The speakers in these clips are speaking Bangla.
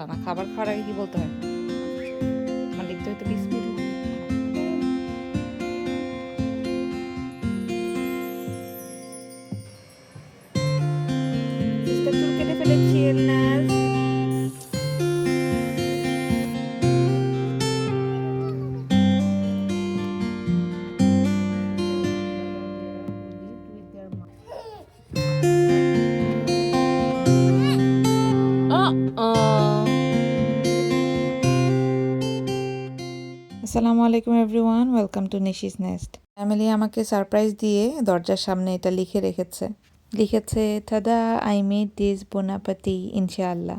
না খাবার খাওয়ার আগে কি বলতে হয়? আমার লিখতে হয়তো বিসমিল্লাহ আসসালামু আলাইকুম everyone welcome to Nishi's nest. Family আমাকে সারপ্রাইজ দিয়ে দরজার সামনে এটা লিখে রেখেছে। লিখেছে টাদা আই মেড দিস বোনাপাতি ইনশাআল্লাহ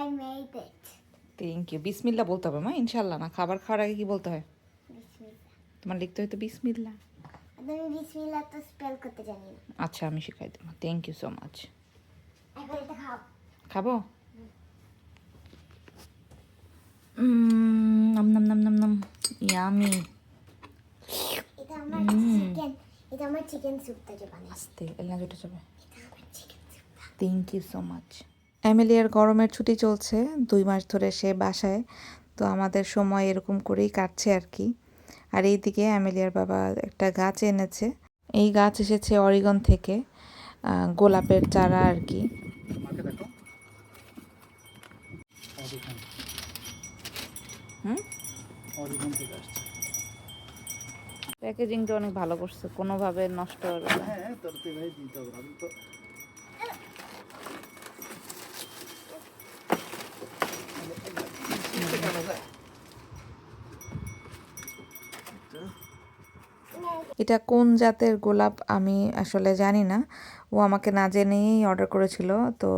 I made it. Thank you বিসমিল্লাহ বলতে হবে মা ইনশাআল্লাহ না। খাবার খাওয়ার আগে কি বলতে হয়? বিসমিল্লাহ। তোমার লিখতে হয়তো বিসমিল্লাহ। আমি বিসমিল্লাহ তো স্পেল করতে জানি না। আচ্ছা আমি শিখাই দেবো থ্যাংক ইউ সো মাচ এখন এটা খাও। খাব? এটা আমার চিকেন এটা আমার চিকেন বানাইছি এলনা জুটে যাবে এটা আমার chicken soup thank you so much অ্যামেলিয়ার গরমের ছুটি চলছে। দুই মাস ধরে সে বাসায়। তো আমাদের সময় এরকম করেই কাটছে আর কি। আর এইদিকে অ্যামেলিয়ার বাবা একটা গাছ এনেছে। এই গাছ এসেছে অরিগন থেকে গোলাপের চারা আর কি। হুম? অরিজিন থেকে আসছে। প্যাকেজিংটা অনেক ভালো করছে কোনোভাবে নষ্ট হবে না। হ্যাঁ তোর তো ভাই দিতে হবে। আমি তো এটা কোন জাতের গোলাপ আমি আসলে জানি না। ও আমাকে না জেনেই অর্ডার করেছিল। তো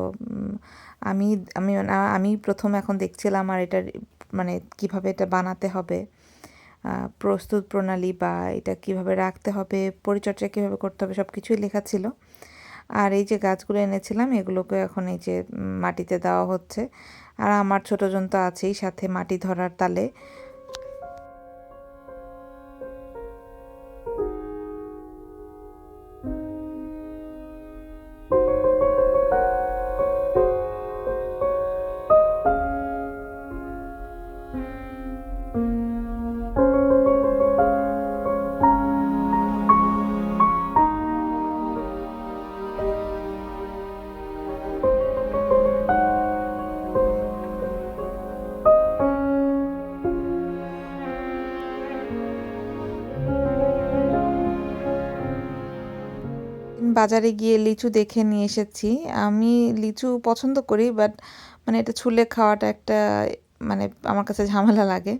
আমি আমি আমি প্রথম এখন দেখছিলাম আর এটার মানে কীভাবে এটা বানাতে হবে। প্রস্তুত প্রণালী বা এটা কীভাবে রাখতে হবে, পরিচর্যা কীভাবে করতে হবে সব কিছুই লেখা ছিল। আর এই যে গাছগুলো এনেছিলাম, এগুলোকে এখন এই যে মাটিতে দেওয়া হচ্ছে। আর আমার ছোটো জন তো আছেই, সাথে মাটি ধরার তালে। বাজারে গিয়ে লিচু দেখে নিয়ে এসেছি। আমি লিচু পছন্দ করি বাট মানে এটা ছুলে খাওয়াটা একটা মানে আমার কাছে ঝামেলা লাগে।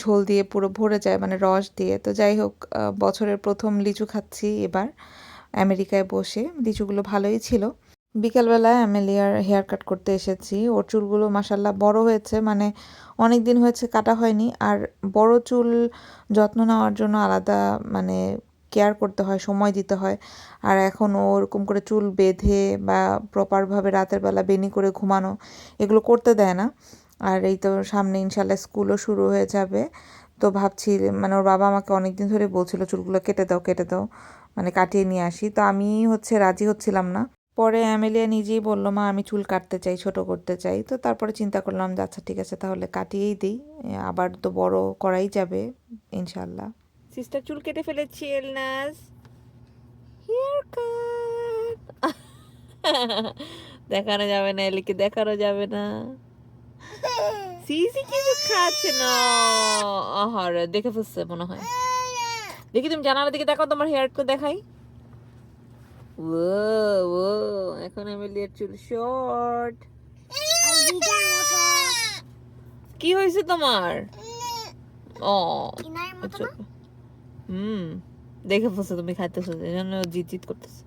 ঝোল দিয়ে পুরো ভরে যায় মানে রস দিয়ে। তো যাই হোক বছরের প্রথম লিচু খাচ্ছি এবার আমেরিকায় বসে। লিচুগুলো ভালোই ছিল। বিকালবেলায় অ্যামেলিয়ার হেয়ার কাট করতে এসেছি। ওর চুলগুলো মাসাল্লাহ বড় হয়েছে মানে অনেক দিন হয়েছে কাটা হয়নি। আর বড় চুল যত্ন নেওয়ার জন্য আলাদা মানে কেয়ার করতে হয়, সময় দিতে হয়। আর এখন ওরকম করে চুল বেঁধে বা প্রপারভাবে রাতের বেলা বেনি করে ঘুমানো, এগুলো করতে দেয় না। আর এই তো সামনে ইনশাল্লাহ স্কুলও শুরু হয়ে যাবে। তো ভাবছি মানে ওর বাবা আমাকে অনেক দিন ধরে বলছিল, চুলগুলো কেটে দাও কেটে দাও মানে কাটিয়ে নিয়ে আসি। তো আমি হচ্ছে রাজি হচ্ছিলাম না। পরে অ্যামেলিয়া নিজেই বলল, মা, আমি চুল কাটতে চাই, ছোট করতে চাই। তো তারপরে চিন্তা করলাম যে আচ্ছা ঠিক আছে, তাহলে কাটিয়েই দিই। আবার তো বড় করাই যাবে, ইনশাল্লাহ। সিস্টার চুল কেটে ফেলেছি এলনাজ হেয়ার কাট দেখানো যাবে না এলিকে দেখানো যাবে না। সিসি কিছু খাচ্ছে না। আহারে দেখে ফেলছে মনে হয়। দেখি তুমি জানালার দিকে দেখাও তোমার হেয়ার তো দেখাই। ও ও এখন এমিলিয়ার চুল শর্ট কি হয়েছে তোমার? ও কিনার মতো আচ্ছা না হুম, দেখে ফসে তুমি খাইতেছো এই জন্য জিত জিত করতেছে।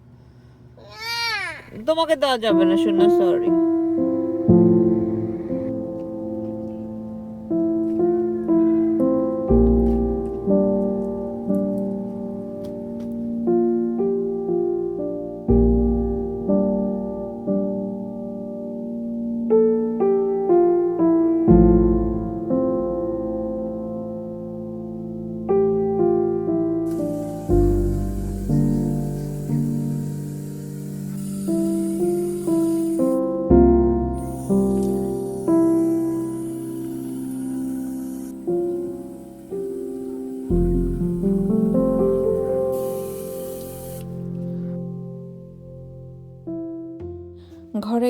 তোমাকে দেওয়া যাবে না শুনো সরি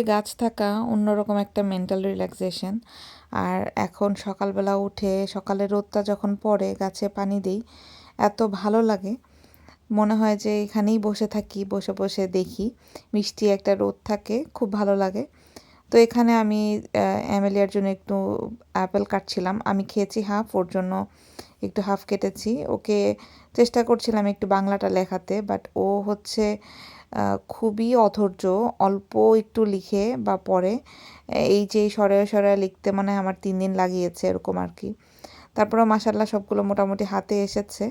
গাছ থাকা অন্যরকম একটা মেন্টাল রিল্যাক্সেশন আর এখন সকালবেলা উঠে সকালে রোদটা যখন পড়ে, গাছে পানি দিই, এত ভালো লাগে। মনে হয় যে এখানেই বসে থাকি, বসে বসে দেখি। মিষ্টি একটা রোদ থাকে, খুব ভালো লাগে। তো এখানে আমি অ্যামেলিয়ার জন্য একটু অ্যাপেল কাটছিলাম। আমি খেয়েছি হাফ, ওর জন্য একটু হাফ কেটেছি। ওকে চেষ্টা করছিলাম একটু বাংলাটা লেখাতে, বাট ও হচ্ছে খুবই অধৈর্য, অল্প একটু লিখে বা পড়ে। এই যে সরে সরে লিখতে মানে আমার তিন দিন লাগিয়েছে এরকম আর কি। তারপরে মাসাল্লাহ সবগুলো মোটামুটি হাতে এসেছে।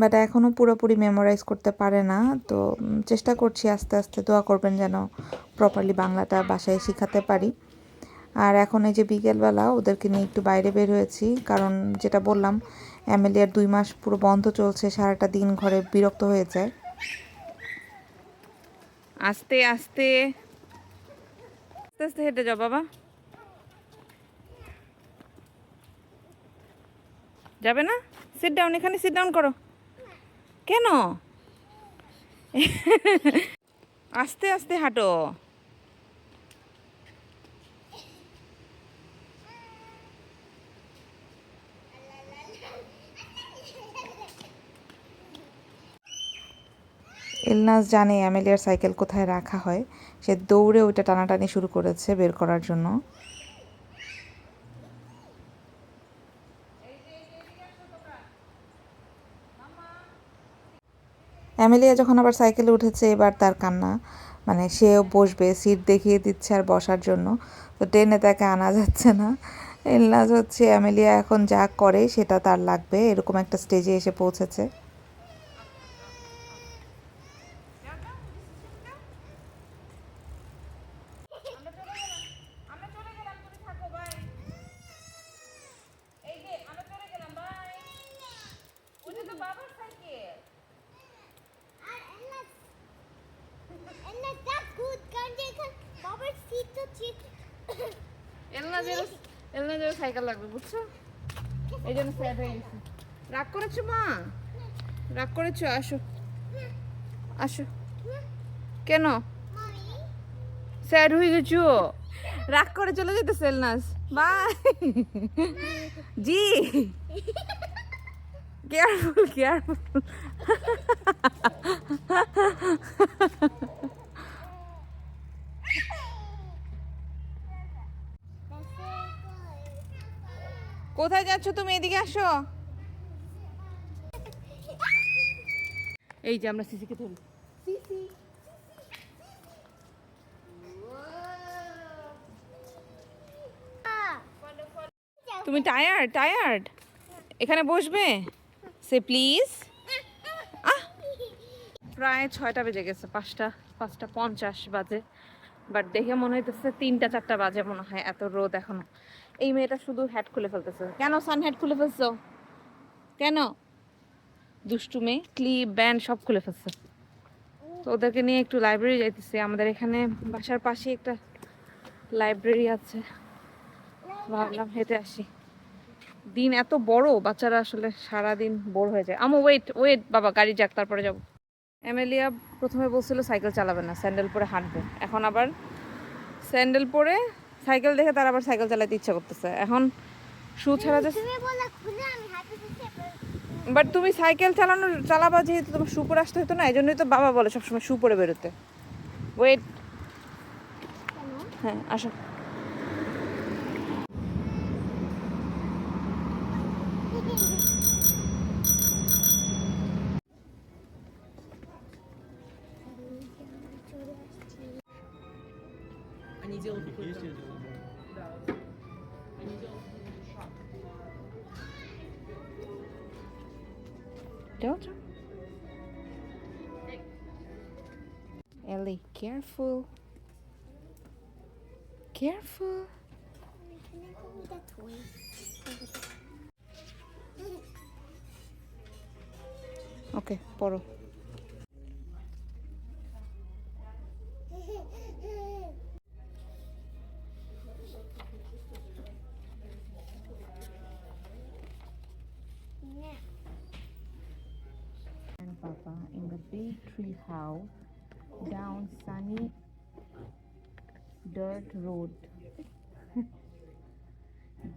বাট এখনও পুরোপুরি মেমোরাইজ করতে পারে না। তো চেষ্টা করছি আস্তে আস্তে দোয়া করবেন যেন প্রপারলি বাংলাটা বাসায় শেখাতে পারি। আর এখন এই যে বিকেলবেলা ওদেরকে নিয়ে একটু বাইরে বের হয়েছি। কারণ যেটা বললাম অ্যামেলিয়ার দুই মাস পুরো বন্ধ চলছে, সারাটা দিন ঘরে বিরক্ত হয়ে যায়। আস্তে আস্তে। আস্তে আস্তে হেঁটে যাও, বাবা। যাবে না? সিট ডাউন এখানে সিট ডাউন করো। কেন? আস্তে আস্তে হাঁটো। ইলনাস জানে অ্যামেলিয়ার সাইকেল কোথায় রাখা হয়। সে দৌড়ে ওইটা টানাটানি শুরু করেছে বের করার জন্য। অ্যামেলিয়া যখন আবার সাইকেলে উঠেছে, এবার তার কান্না। মানে সেও বসবে, সিট দেখিয়ে দিচ্ছে আর বসার জন্য। তো ট্রেনে তাকে আনা যাচ্ছে না। এলনাজ হচ্ছে, অ্যামেলিয়া এখন যা করে সেটা তার লাগবে। এরকম একটা স্টেজে এসে পৌঁছেছে আর এলাস এলাস দ্যাটস গুড কারণ যে এখানে বাবার সিট তো ঠিক এলনাজের এলনাজের সাইকেল লাগবে, বুঝছ? এই জন্য স্যাড হয়ে গেছে। রাগ করেছ, মা? রাগ করেছ, আসো। আসো। কেন? স্যাড হয়ে গেছো। রাগ করে চলে যেতেছে এলনাজ বাই। জি। কেয়ারফুল কেয়ারফুল কোথায় যাচ্ছ তুমি? এদিকে আসো। এই যে আমরা সিসিকে ধরি। তুমি টায়ার্ড টায়ার্ড এখানে বসবে? সে প্লিজ প্রায় ছয়টা বেজে গেছে, পাঁচটা পাঁচটা পঞ্চাশ বাজে। বাট দেখে মনে হইতেছে তিনটা, চারটা বাজে মনে হয়, এত রোদ এখনও। এই মেয়েটা শুধু হ্যাট খুলে ফেলতেছে। কেন সান হ্যাট খুলে ফেলছো? কেন? দুষ্টু মেয়ে ক্লিপ ব্যান্ড সব খুলে ফেলছে। তো ওদেরকে নিয়ে একটু লাইব্রেরি যাইতেছি। আমাদের এখানে বাসার পাশে একটা লাইব্রেরি আছে। ভাবলাম হেঁটে আসি। দিন এত বড়, বাচ্চারা আসলে সারা দিন বোর হয়ে যায়। আমো ওয়েট ওয়েট বাবা, গাড়ি যাক, তারপরে যাব। এমএলিয়া প্রথমে বলছিল সাইকেল চালাবে না স্যান্ডেল পরে হাঁটবে। এখন আবার স্যান্ডেল পরে সাইকেল দেখে তার আবার সাইকেল চালাতে ইচ্ছা করতেছে। এখন শু ছাড়া যে বাট তুমি সাইকেল চালানো চালাবা যেহেতু তোমার শু পরে আসতে হতো না এই জন্যই তো বাবা বলে সবসময় শু পরে বেরোতে। ওয়েট হ্যাঁ আসো। daughter? Ellie, careful. Careful. Okay, bottle. In the house down sunny dirt road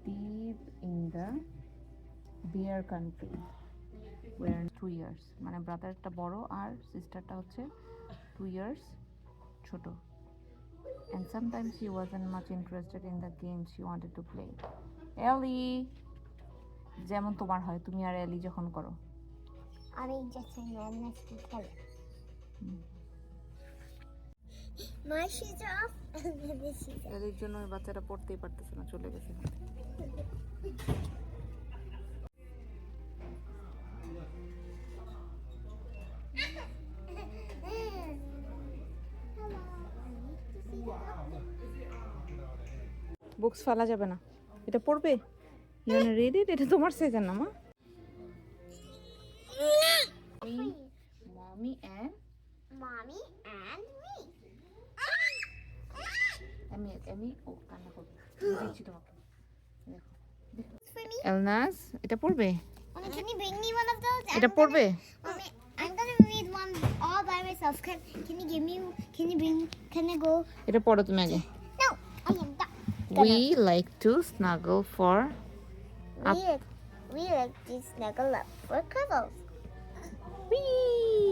deep in the bear country where two years মানে ব্রাদারটা বড় আর সিস্টারটা হচ্ছে টু ইয়ার্স ছোট and sometimes she wasn't much interested in the games she wanted to play এলি যেমন তোমার হয় তুমি আর এলি যখন করো আমি just tell it. My shoes are off এলির জন্য ওই বাচ্চাটা পড়তেই পারতেছে না, চলে গেছে। বুকস ফেলা যাবে না। এটা পড়বে? রিড এটা তোমার সেজন না, মা? আমি আমি ও কান্না করবে দিচ্ছি তোমাকে দেখো It's for me. এলনাস এটা পড়বে Mommy, can you bring me one of those? এটা I'm পড়বে gonna- Mommy, I'm gonna read one all by myself. Can Can you give me? Can you bring? Can I go? এটা পড়ো তুমি আগে No, I am not. We like to snuggle for We like, we like to snuggle up for cuddles. Whee!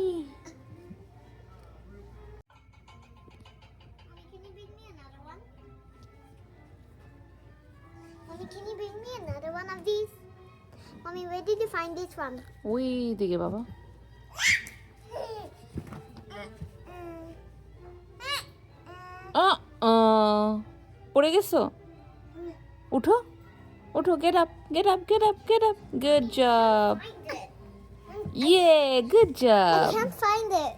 Mommy, where did you find this one? ওই দিকে বাবা। আ আ, পড়ে গেছো? উঠো। উঠো get up get up get up get up good job ইয়ে good job I can't find it.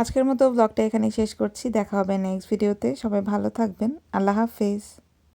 আজকের মতো ব্লগটা এখানে শেষ করছি। দেখা হবে নেক্সট ভিডিওতে সবাই ভালো থাকবেন। আল্লাহ হাফেজ।